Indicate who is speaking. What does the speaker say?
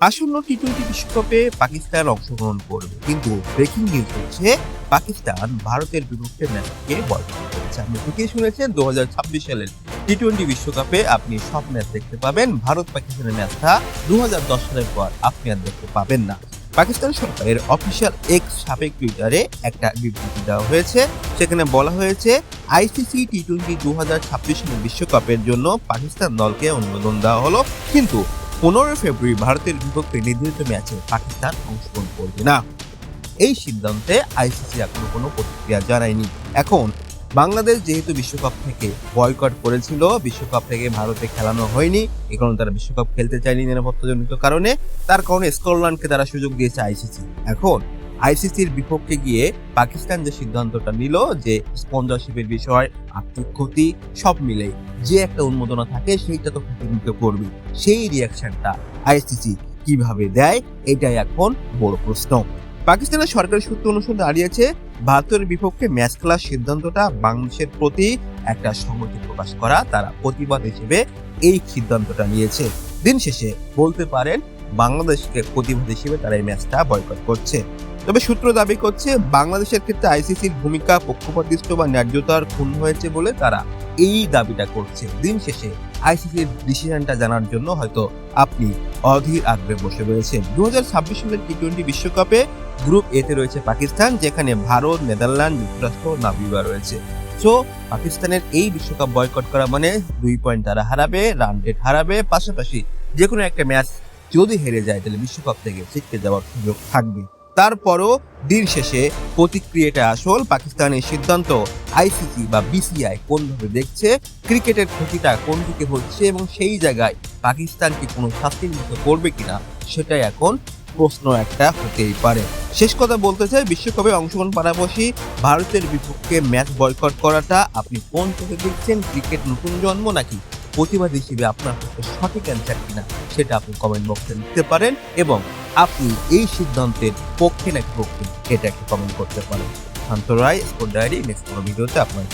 Speaker 1: আসন্ন T twenty বিশ্বকাপে পাকিস্তান অংশগ্রহণ করবে, কিন্তু ব্রেকিং নিউজ হচ্ছে, পাকিস্তান ভারতের বিপক্ষে ম্যাচকে বয়কট করেছে। আপনি ঠিকই শুনেছেন, দু হাজার ছাব্বিশ সালের টি টোয়েন্টি বিশ্বকাপে আপনি সব ম্যাচ দেখতে পাবেন ভারত পাকিস্তানের ম্যাচটা দু হাজার দশ সালের পর আপনি আর দেখতে পাবেন না। পাকিস্তান সরকারের অফিসিয়াল এক্স সাবেক টুইটারে একটা বিবৃতি দেওয়া হয়েছে, সেখানে বলা হয়েছে আইসিসি টি টোয়েন্টি দু হাজার ছাব্বিশ বিশ্বকাপের জন্য পাকিস্তান দলকে অনুমোদন দেওয়া হলো, কিন্তু পনেরোই ফেব্রুয়ারি ভারতের বিপক্ষে নির্ধারিত ম্যাচে পাকিস্তান অংশগ্রহণ করবে না। এই সিদ্ধান্তে আইসিসি এখনও কোনো প্রতিক্রিয়া জানায়নি। এখন বাংলাদেশ যেহেতু বিশ্বকাপ থেকে বয়কট করেছিল, বিশ্বকাপ থেকে ভারতে খেলানো হয়নি, এ কারণে তারা বিশ্বকাপ খেলতে চায়নি নিরাপত্তাজনিত কারণে, তার কারণে স্কটল্যান্ডকে তারা সুযোগ দিয়েছে আইসিসি। এখন আইসিসির বিপক্ষে গিয়ে পাকিস্তান যে সিদ্ধান্তটা নিল যে স্পন্সরশিপের বিষয়, আর্থিক ক্ষতি, সব মিলে যে একটা উন্মোদনা থাকে সেইটা তো মুখে পড়বে সেই রিয়াকশনটা আইসিসি কীভাবে দেয়, এটাই এখন বড় প্রশ্ন। পাকিস্তানের সরকারি সূত্র অনুসারে দাঁড়িয়েছে ভারতের বিপক্ষে ম্যাচ খেলার সিদ্ধান্তটা বাংলাদেশের প্রতি একটা সংহতি প্রকাশ করা, তারা প্রতিবাদ হিসেবে এই সিদ্ধান্তটা নিয়েছে। দিন শেষে বলতে পারেন বাংলাদেশকে প্রতিবাদ হিসেবে তারা এই ম্যাচটা বয়কট করছে। তবে সূত্র দাবি করছে, বাংলাদেশের ক্ষেত্রে আইসিসির ভূমিকা পক্ষপাতিষ্ঠ বা ন্যায্যতার খুন হয়েছে বলে তারা এই দাবিটা করছে। দিন শেষে আইসিসির ডিসিশনটা জানার জন্য হয়তো আপনি অধীর আগ্রহে বসে রয়েছেন। দু সালের টি টোয়েন্টি বিশ্বকাপে গ্রুপ এতে রয়েছে পাকিস্তান, যেখানে ভারত, নেদারল্যান্ড, যুক্তরাষ্ট্র নাবিবা রয়েছে। সো, পাকিস্তানের এই বিশ্বকাপ বয়কট করা মানে দুই পয়েন্ট তারা হারাবে রান রেট হারাবে, পাশাপাশি যে কোনো একটা ম্যাচ যদি হেরে যায়, তাহলে বিশ্বকাপ থেকে ছিটকে যাওয়ার সুযোগ থাকবে। তারপরও দিন শেষে প্রতিক্রিয়াটা আসল পাকিস্তানের সিদ্ধান্ত। আইসিসি বা বিসিআই কোনভাবে দেখছে, ক্রিকেটের ক্ষতিটা কোন দিকে হচ্ছে এবং সেই জায়গায় পাকিস্তান কি কোনো শাস্তির মুখে পড়বে কিনা, সেটাই এখন প্রশ্ন একটা হতেই পারে। শেষ কথা বলতে চাই, বিশ্বকাপে অংশগ্রহণ পাশাপাশি ভারতের বিপক্ষে ম্যাচ বয়কট করাটা আপনি কোন চোখে দেখছেন? ক্রিকেট নতুন জন্ম নাকি প্রতিবাদ হিসেবে আপনার পক্ষে সঠিক অ্যান্সার কিনা সেটা আপনি কমেন্ট বক্সে লিখতে পারেন এবং আপনি এই সিদ্ধান্তের পক্ষে নাকি পক্ষে এটা একটা কমেন্ট করতে পারেন। Shanta Roy sport diary next কোনো ভিডিওতে আপনার